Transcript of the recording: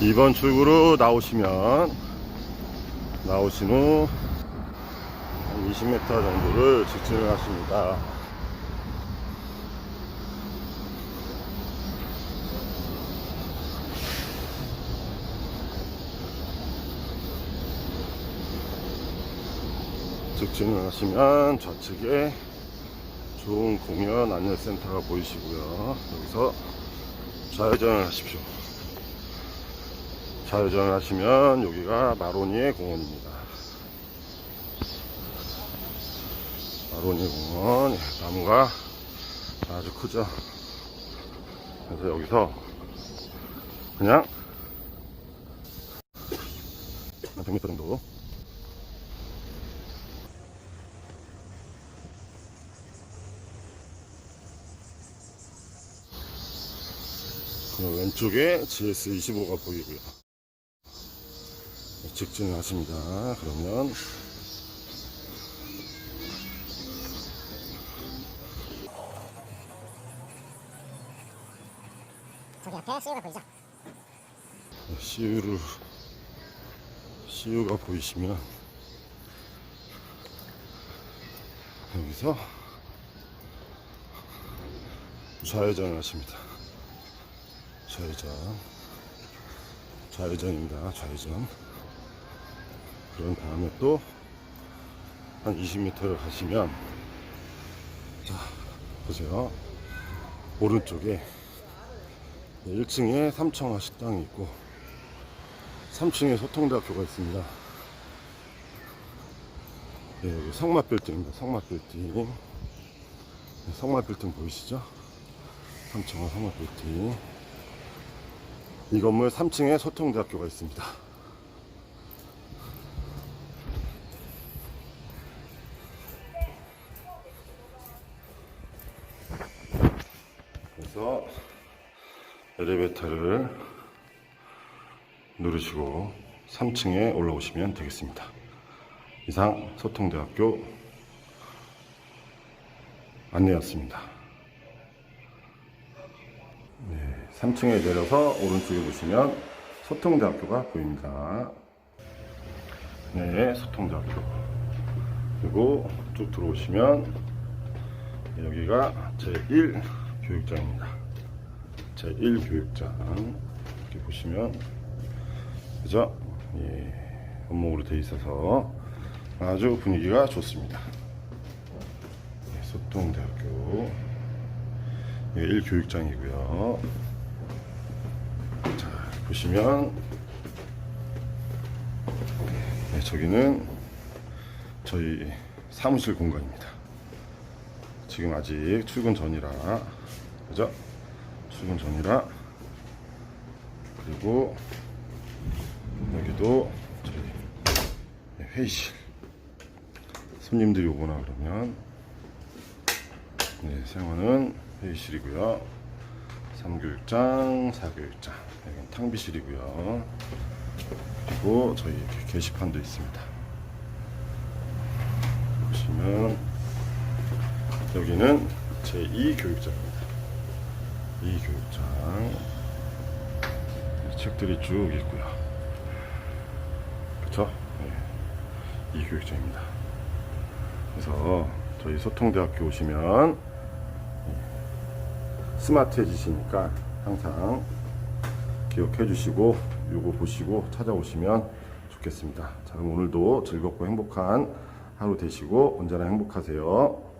2번 출구로 나오시면 나오신 후한 20m 정도를 직진을 하십니다. 직진을 하시면 좌측에 좋은 공연 안내센터가 보이시고요. 여기서 좌회전을 하십시오. 좌회전을 하시면 여기가 마로니에 공원입니다. 마로니에 공원 예, 나무가 아주 크죠. 그래서 여기서 그냥 한 100m 정도 그 왼쪽에 GS25가 보이고요. 직진을 하십니다. 그러면 저기 앞에 CU가 보이죠? CU를 CU가 보이시면 여기서 좌회전을 하십니다. 좌회전 좌회전입니다. 좌회전 그런 다음에 또 한 20m를 가시면 자 보세요 오른쪽에 1층에 삼청화 식당이 있고 3층에 소통대학교가 있습니다. 네, 여기 성맛 빌딩입니다. 성맛 빌딩. 네, 성맛 빌딩 보이시죠? 삼청화 성맛 빌딩. 이 건물 3층에 소통대학교가 있습니다. 그래서 엘리베이터를 누르시고 3층에 올라오시면 되겠습니다. 이상 소통대학교 안내였습니다. 네, 3층에 내려서 오른쪽에 보시면 소통대학교가 보입니다. 네, 소통대학교. 그리고 쭉 들어오시면 여기가 제1 교육장입니다. 제1 교육장. 이렇게 보시면 그죠? 예, 원목으로 되어 있어서 아주 분위기가 좋습니다. 예, 소통대학교 1교육장이고요. 자, 보시면 네, 저기는 저희 사무실 공간입니다. 지금 아직 출근 전이라. 그죠? 출근 전이라. 그리고 여기도 저희 회의실. 손님들이 오거나 그러면 네, 사용하는 회의실이고요. 3교육장 4교육장. 여기는 탕비실이고요. 그리고 저희 게시판도 있습니다. 보시면 여기는 제2 교육장입니다 2 교육장 책들이 쭉 있고요. 그쵸? 네. 이 교육장입니다. 그래서 저희 소통대학교 오시면 스마트해지시니까 항상 기억해 주시고 요거 보시고 찾아오시면 좋겠습니다. 자, 그럼 오늘도 즐겁고 행복한 하루 되시고 언제나 행복하세요.